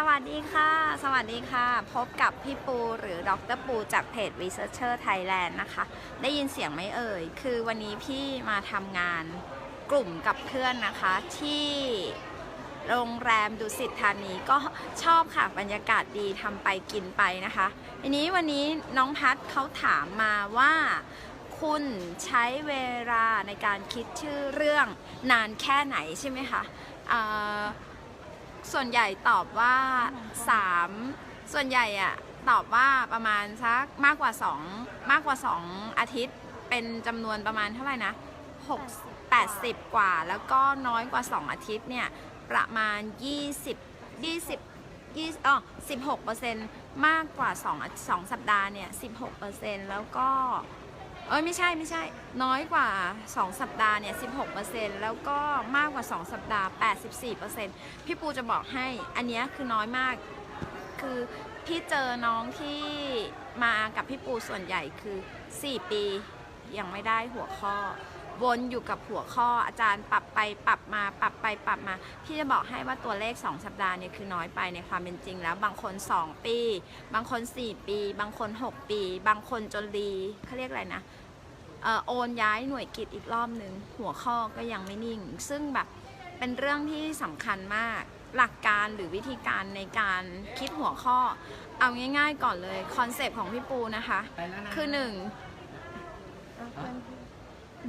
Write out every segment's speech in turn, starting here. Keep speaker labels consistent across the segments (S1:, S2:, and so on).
S1: สวัสดีค่ะ สวัสดีค่ะ พบกับพี่ปูหรือดรปูจากเพจ Researcher Thailand นะคะ ได้ยินเสียงไหมเอ่ย คือวันนี้พี่มาทำงานกลุ่มกับเพื่อนนะคะ ที่โรงแรมดุสิตธานีก็ชอบค่ะ บรรยากาศดีทำไปกินไปนะคะ ทีนี้วันนี้น้องพัดเขาถามมาว่าคุณใช้เวลาในการคิดชื่อเรื่องนานแค่ไหนใช่ไหมคะอ่า ส่วนใหญ่ตอบว่า 3 ส่วนใหญ่อะตอบว่าประมาณสักมากกว่า 2 มากกว่า 2 อาทิตย์ เป็นจำนวนประมาณเท่าไหร่นะ6 80 กว่าแล้วก็น้อยกว่า 2 อาทิตย์เนี่ย ประมาณ 20 20 20อ๋อ16เปอร์เซ็นต์มากกว่า2 2สัปดาห์เนี่ย 16เปอร์เซ็นต์แล้วก็ เอ้ยไม่ใช่ไม่ใช่ น้อยกว่า 2 สัปดาห์เนี่ย 16%แล้วก็มากกว่า 2 สัปดาห์ 84%พี่ปูจะบอกให้อันเนี้ยคือน้อยมาก คือพี่เจอน้องที่มากับพี่ปูส่วนใหญ่คือ 4 ปียังไม่ได้หัวข้อ วนอยู่กับหัวข้ออาจารย์ปรับไปปรับมาปรับไปปรับมา พี่จะบอกให้ว่าตัวเลข 2 สัปดาห์เนี่ยคือน้อยไปในความเป็นจริงแล้ว บางคน 2 ปี บางคน 4 ปี บางคน 6 ปี บางคนจนรีเขาเรียกอะไรนะ โอนย้ายหน่วยกิจอีกรอบหนึ่งหัวข้อก็ยังไม่นิ่ง ซึ่งแบบเป็นเรื่องที่สำคัญมากหลักการหรือวิธีการในการคิดหัวข้อ เอาง่าย ๆ ก่อนเลยคอนเซปต์ของพี่ปูนะคะ
S2: ไปแล้วนะ
S1: คือหนึ่ง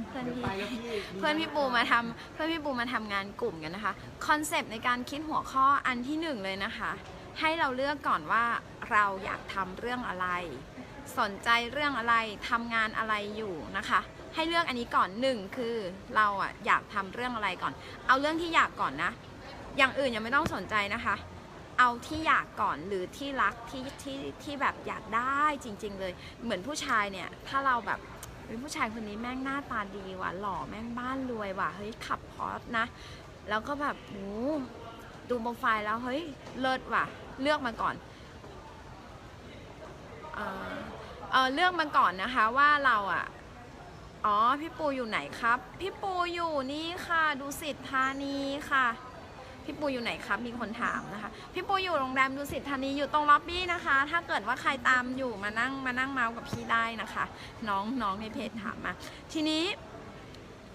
S1: เพื่อนพี่
S2: ไปแล้วพี่
S1: เพื่อนพี่ปูมาทำเพื่อนพี่ปูมาทำงานกลุ่มกันนะคะคอนเซปต์ในการคิดหัวข้ออันที่หนึ่งเลยนะคะ ให้เราเลือกก่อนว่าเราอยากทำเรื่องอะไร สนใจเรื่องอะไรทำงานอะไรอยู่นะคะ ให้เลือกอันนี้ก่อนหนึ่งคือเราอะอยากทำเรื่องอะไรก่อน เอาเรื่องที่อยากก่อนนะ อย่างอื่นยังไม่ต้องสนใจนะคะ เอาที่อยากก่อนหรือที่รักที่ที่ที่แบบอยากได้จริง ๆ เลย เหมือนผู้ชายเนี่ยถ้าเราแบบเป็นผู้ชายคนนี้แม่งหน้าตาดีว่ะหล่อแม่งบ้านรวยว่ะเฮ้ยขับพอร์ตนะ แล้วก็แบบโอ้ดูโปรไฟล์แล้วเฮ้ยเลิศว่ะ เลือกมาก่อน เออเออเลือกมาก่อนนะคะว่าเราอะอ๋อพี่ปูอยู่ไหนครับ พี่ปูอยู่นี่ค่ะดูสิทธานีค่ะ พี่ปูอยู่ไหนครับ มีคนถามนะคะ พี่ปูอยู่โรงแรมดูสิทธานีอยู่ตรงล็อบบี้นะคะ ถ้าเกิดว่าใครตามอยู่มานั่งมานั่งเมาส์กับพี่ได้นะคะ น้องน้องในเพจถามมา ทีนี้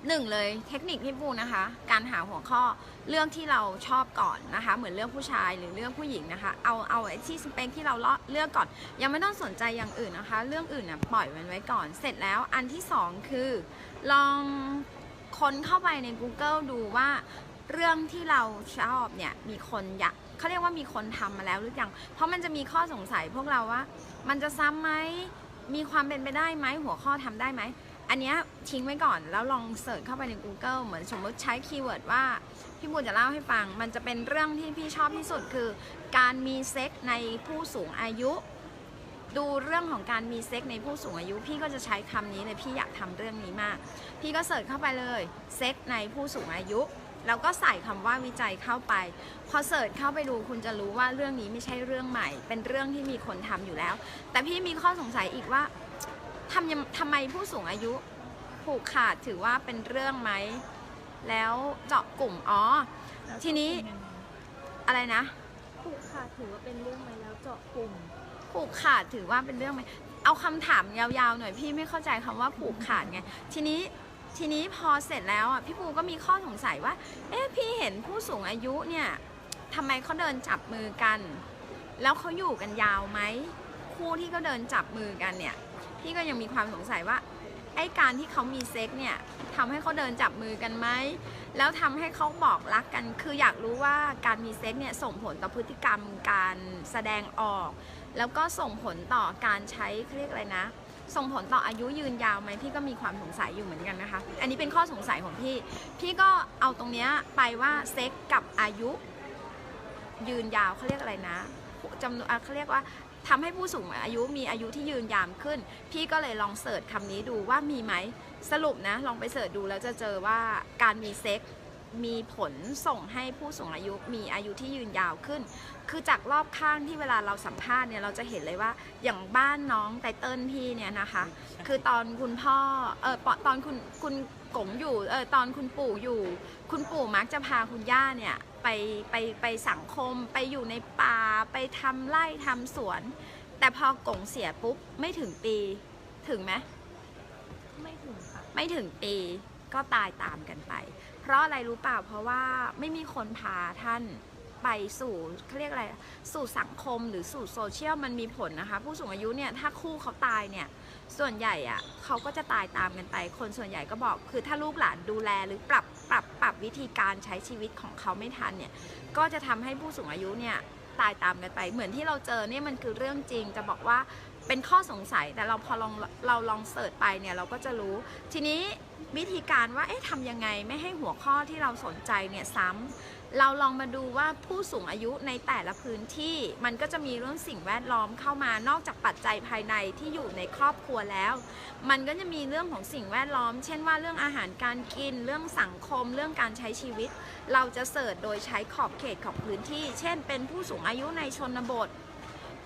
S1: หนึ่งเลยเทคนิคพี่ปูนะคะ การหาหัวข้อเรื่องที่เราชอบก่อนนะคะ เหมือนเรื่องผู้ชายหรือเรื่องผู้หญิงนะคะ เอาเอาไอ้ที่สเปคที่เราเลือกก่อน ยังไม่ต้องสนใจอย่างอื่นนะคะ เรื่องอื่นน่ะปล่อยมันไว้ก่อน เสร็จแล้วอันที่สองคือ ลองค้นเข้าไปใน Google ดูว่าเรื่องที่เราชอบเนี่ยมีคนอยากเขาเรียกว่ามีคนทำมาแล้วหรือยัง เพราะมันจะมีข้อสงสัยพวกเราว่า มันจะซ้ำไหมมีความเป็นไปได้ไหมหัวข้อทำได้ไหม อันเนี้ยทิ้งไว้ก่อนแล้วลองเสิร์ชเข้าไปใน Google เหมือนสมมติใช้คีย์เวิร์ดว่าพี่บูจะเล่าให้ฟัง มันจะเป็นเรื่องที่พี่ชอบที่สุดคือ การมีเซ็กในผู้สูงอายุ ดูเรื่องของการมีเซ็กในผู้สูงอายุ พี่ก็จะใช้คำนี้เลยพี่อยากทำเรื่องนี้มาก พี่ก็เสิร์ชเข้าไปเลยเซ็กในผู้สูงอายุแล้วก็ใส่คำว่าวิจัยเข้าไป พอเสิร์ชเข้าไปดูคุณจะรู้ว่าเรื่องนี้ไม่ใช่เรื่องใหม่ เป็นเรื่องที่มีคนทำอยู่แล้ว แต่พี่มีข้อสงสัยอีกว่า ทำยังทำไมผู้สูงอายุผูกขาดถือว่าเป็นเรื่องไหม แล้วเจาะกลุ่มอ๋อ ทีนี้อะไรนะ
S3: ผูกขาดถือว่าเป็นเรื่องไหมแล้วเจาะกลุ่ม
S1: ผูกขาดถือว่าเป็นเรื่องไหมเอาคำถามยาวๆหน่อยพี่ไม่เข้าใจคำว่าผูกขาดไงทีนี้ทีนี้พอเสร็จแล้วอะพี่ปูก็มีข้อสงสัยว่า เอ๊ะพี่เห็นผู้สูงอายุเนี่ยทำไมเขาเดินจับมือกัน แล้วเขาอยู่กันยาวไหมคู่ที่เขาเดินจับมือกันเนี่ย พี่ก็ยังมีความสงสัยว่าไอ้การที่เขามีเซ็กเนี่ยทำให้เขาเดินจับมือกันไหมแล้วทำให้เขาบอกรักกัน คืออยากรู้ว่าการมีเซ็กเนี่ยส่งผลต่อพฤติกรรมการแสดงออก แล้วก็ส่งผลต่อการใช้เขาเรียกอะไรนะ ส่งผลต่ออายุยืนยาวไหมพี่ก็มีความสงสัยอยู่เหมือนกันนะคะ อันนี้เป็นข้อสงสัยของพี่ พี่ก็เอาตรงเนี้ยไปว่าเซ็กกับอายุยืนยาวเขาเรียกอะไรนะจำนวนเขาเรียกว่า ทำให้ผู้สูงอายุมีอายุที่ยืนยาวขึ้น พี่ก็เลยลองเสิร์ชคำนี้ดูว่ามีไหมสรุปนะ ลองไปเสิร์ชดูแล้วจะเจอว่าการมีเซ็กมีผลส่งให้ผู้สูงอายุมีอายุที่ยืนยาวขึ้น คือจากรอบข้างที่เวลาเราสัมภาษณ์เนี่ยเราจะเห็นเลยว่าอย่างบ้านน้องไตเติ้ลพี่เนี่ยนะคะ คือตอนคุณพ่อเออตอนคุณคุณกงอยู่เออตอนคุณปู่อยู่ คุณปู่มักจะพาคุณย่าเนี่ย ไปไปไปสังคม ไปอยู่ในป่าไปทำไร่ทำสวน แต่พอกงเสียปุ๊บไม่ถึงปีถึงไหม
S3: ไม่ถึงค่ะ
S1: ไม่ถึงปีก็ตายตามกันไป เพราะอะไรรู้เปล่าเพราะว่าไม่มีคนพาท่านไปสู่เขาเรียกอะไรสู่สังคมหรือสู่โซเชียลมันมีผลนะคะ ผู้สูงอายุเนี่ยถ้าคู่เขาตายเนี่ยส่วนใหญ่อะเขาก็จะตายตามกันไป คนส่วนใหญ่ก็บอกคือถ้าลูกหลานดูแลหรือปรับ ปรับปรับวิธีการใช้ชีวิตของเขาไม่ทันเนี่ยก็จะทำให้ผู้สูงอายุเนี่ยตายตามกันไป เหมือนที่เราเจอเนี่ยมันคือเรื่องจริงจะบอกว่าเป็นข้อสงสัยแต่เราพอลองเราลองเสิร์ชไปเนี่ยเราก็จะรู้ ทีนี้วิธีการว่าเอ๊ะทำยังไงไม่ให้หัวข้อที่เราสนใจเนี่ยซ้ำ เราลองมาดูว่าผู้สูงอายุในแต่ละพื้นที่ มันก็จะมีเรื่องสิ่งแวดล้อมเข้ามานอกจากปัจจัยภายในที่อยู่ในครอบครัวแล้ว มันก็จะมีเรื่องของสิ่งแวดล้อม เช่นว่าเรื่องอาหารการกิน เรื่องสังคม เรื่องการใช้ชีวิต เราจะเสิร์ชโดยใช้ขอบเขตของพื้นที่ เช่น เป็นผู้สูงอายุในชนบท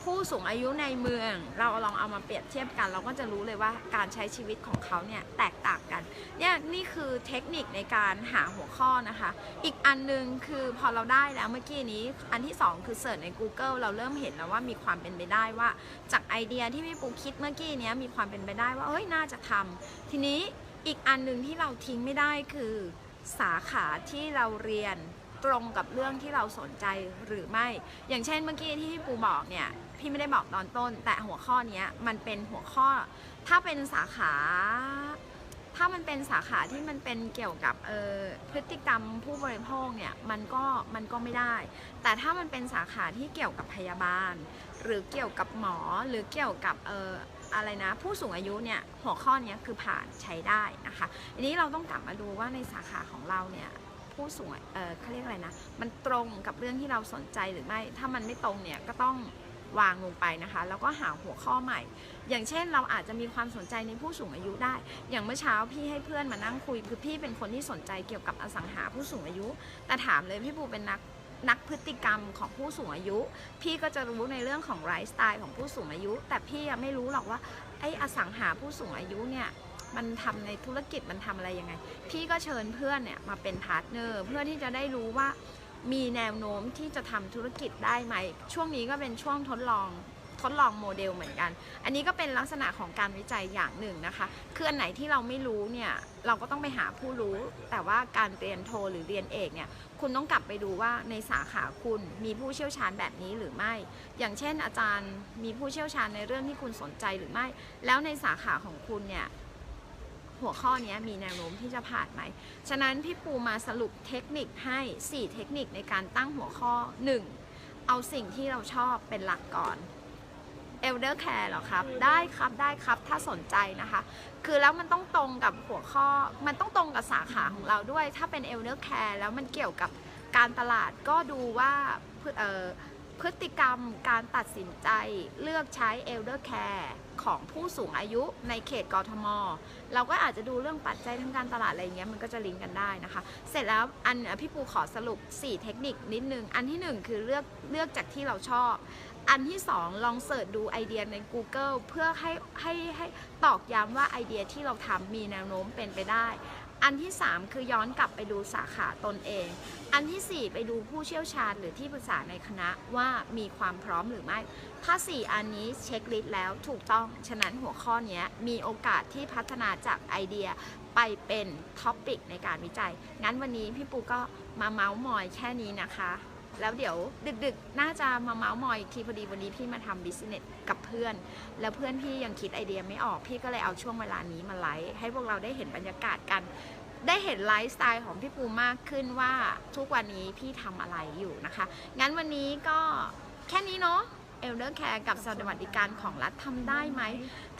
S1: ผู้สูงอายุในเมือง เราลองเอามาเปรียบเทียบกัน เราก็จะรู้เลยว่าการใช้ชีวิตของเขาเนี่ยแตกต่างกันเนี่ยนี่คือเทคนิคในการหาหัวข้อนะคะ อีกอันหนึงคือพอเราได้แล้วเมื่อกี้นี้ อันที่สองคือเสิร์ชใน Google เราเริ่มเห็นแล้วว่ามีความเป็นไปได้ว่า จากไอเดียที่พี่ปูคิดเมื่อกี้นี้มีความเป็นไปได้ว่าเอ้ยน่าจะทำทีนี้อีกอันหนึ่งที่เราทิ้งไม่ได้คือสาขาที่เราเรียนตรงกับเรื่องที่เราสนใจหรือไม่ อย่างเช่นเมื่อกี้ที่พี่ปูบอกเนี่ย พี่ไม่ได้บอกตอนต้น แต่หัวข้อเนี้ยมันเป็นหัวข้อ ถ้าเป็นสาขา ถ้ามันเป็นสาขาที่มันเป็นเกี่ยวกับเอ่อพฤติกรรมผู้บริโภคเนี่ยมันก็มันก็ไม่ได้ แต่ถ้ามันเป็นสาขาที่เกี่ยวกับพยาบาล หรือเกี่ยวกับหมอหรือเกี่ยวกับเอ่ออะไรนะผู้สูงอายุเนี่ยหัวข้อนี้คือผ่านใช้ได้นะคะอันนี้เราต้องกลับมาดูว่าในสาขาของเราเนี่ยผู้สูงเอ่อเขาเรียกอะไรนะ มันตรงกับเรื่องที่เราสนใจหรือไม่ ถ้ามันไม่ตรงเนี่ยก็ต้อง วางลงไปนะคะ แล้วก็หาหัวข้อใหม่ อย่างเช่นเราอาจจะมีความสนใจในผู้สูงอายุได้ อย่างเมื่อเช้าพี่ให้เพื่อนมานั่งคุยคือพี่เป็นคนที่สนใจเกี่ยวกับอสังหาผู้สูงอายุ แต่ถามเลยพี่ปูเป็นนักนักพฤติกรรมของผู้สูงอายุ พี่ก็จะรู้ในเรื่องของไลฟ์สไตล์ของผู้สูงอายุ แต่พี่ยังไม่รู้หรอกว่าไอ้อสังหาผู้สูงอายุเนี่ยมันทำในธุรกิจมันทำอะไรยังไง พี่ก็เชิญเพื่อนเนี่ยมาเป็นพาร์ทเนอร์เพื่อที่จะได้รู้ว่า มีแนวโน้มที่จะทำธุรกิจได้ไหม ช่วงนี้ก็เป็นช่วงทดลองทดลองโมเดลเหมือนกัน อันนี้ก็เป็นลักษณะของการวิจัยอย่างหนึ่งนะคะ คืออันไหนที่เราไม่รู้เนี่ย เราก็ต้องไปหาผู้รู้ แต่ว่าการเรียนโทหรือเรียนเอกเนี่ย คุณต้องกลับไปดูว่าในสาขาคุณมีผู้เชี่ยวชาญแบบนี้หรือไม่ อย่างเช่น อาจารย์มีผู้เชี่ยวชาญในเรื่องที่คุณสนใจหรือไม่ แล้วในสาขาของคุณเนี่ย หัวข้อเนี้ยมีแนวโน้มที่จะผ่านไหม ฉะนั้นพี่ปูมาสรุปเทคนิคให้ 4 เทคนิคในการตั้งหัวข้อ 1. เอาสิ่งที่เราชอบเป็นหลักก่อน Elder Care เหรอครับ ได้ครับได้ครับถ้าสนใจนะคะ คือแล้วมันต้องตรงกับหัวข้อ มันต้องตรงกับสาขาของเราด้วย ถ้าเป็น Elder Care แล้วมันเกี่ยวกับการตลาดก็ดูว่า พฤติกรรมการตัดสินใจเลือกใช้ Elder Care ของผู้สูงอายุในเขตกทม เราก็อาจจะดูเรื่องปัจจัยทางการตลาดอะไรเงี้ยมันก็จะลิงก์กันได้นะคะ เสร็จแล้วอันพี่ปูขอสรุป 4 เทคนิคนิดนึง อันที่ 1 คือเลือกเลือกจากที่เราชอบ อันที่ 2 ลองเสิร์ชดูไอเดียใน Google เพื่อให้ให้ให้ตอกย้ำว่าไอเดียที่เราทำมีแนวโน้มเป็นไปได้ อันที่ 3 คือย้อนกลับไปดูสาขาตนเอง อันทีสี่ 4 ไปดูผู้เชี่ยวชาญหรือที่ปรึกษาในคณะว่ามีความพร้อมหรือไม่ ถ้า 4 อันนี้เช็คลิสต์แล้วถูกต้อง ฉะนั้นหัวข้อนี้มีโอกาสที่พัฒนาจากไอเดียไปเป็นท็อปปิกในการวิจัย งั้นวันนี้พี่ปูก็มาเมาส์มอยแค่นี้นะคะ แล้วเดี๋ยวดึกๆ น่าจะมาเมาส์มอยอีกทีพอดีวันนี้พี่มาทำบิสเนสกับเพื่อน แล้วเพื่อนพี่ยังคิดไอเดียไม่ออกพี่ก็เลยเอาช่วงเวลานี้มาไลฟ์ให้พวกเราได้เห็นบรรยากาศกัน ได้เห็นไลฟ์สไตล์ของพี่ปูมากขึ้นว่าทุกวันนี้พี่ทำอะไรอยู่นะคะ งั้นวันนี้ก็แค่นี้เนาะ Elder Care กับสวัสดิการของรัฐทำได้ไหม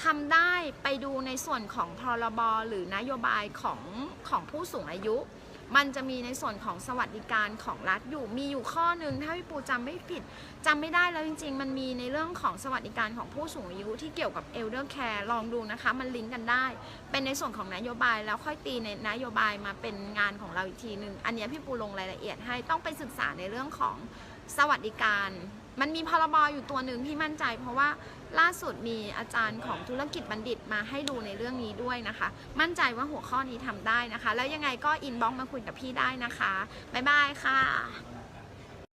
S1: ทำได้ไปดูในส่วนของพรบหรือนโยบายของของผู้สูงอายุ มันจะมีในส่วนของสวัสดิการของรัฐอยู่ มีอยู่ข้อหนึ่งถ้าพี่ปูจำไม่ผิดจำไม่ได้แล้วจริง ๆ มันมีในเรื่องของสวัสดิการของผู้สูงอายุที่เกี่ยวกับ Elder Care ลองดูนะคะ มันลิงก์กันได้ เป็นในส่วนของนโยบายแล้วค่อยตีในนโยบายมาเป็นงานของเราอีกทีหนึ่งอันนี้พี่ปูลงรายละเอียดให้ต้องไปศึกษาในเรื่องของสวัสดิการ มันมีพรบอยู่ตัวหนึ่งที่มั่นใจ เพราะว่าล่าสุดมีอาจารย์ของธุรกิจบัณฑิตมาให้ดูในเรื่องนี้ด้วยนะคะ มั่นใจว่าหัวข้อนี้ทำได้นะคะ แล้วยังไงก็อินบ็อกมาคุยกับพี่ได้นะคะบ๊ายบายค่ะ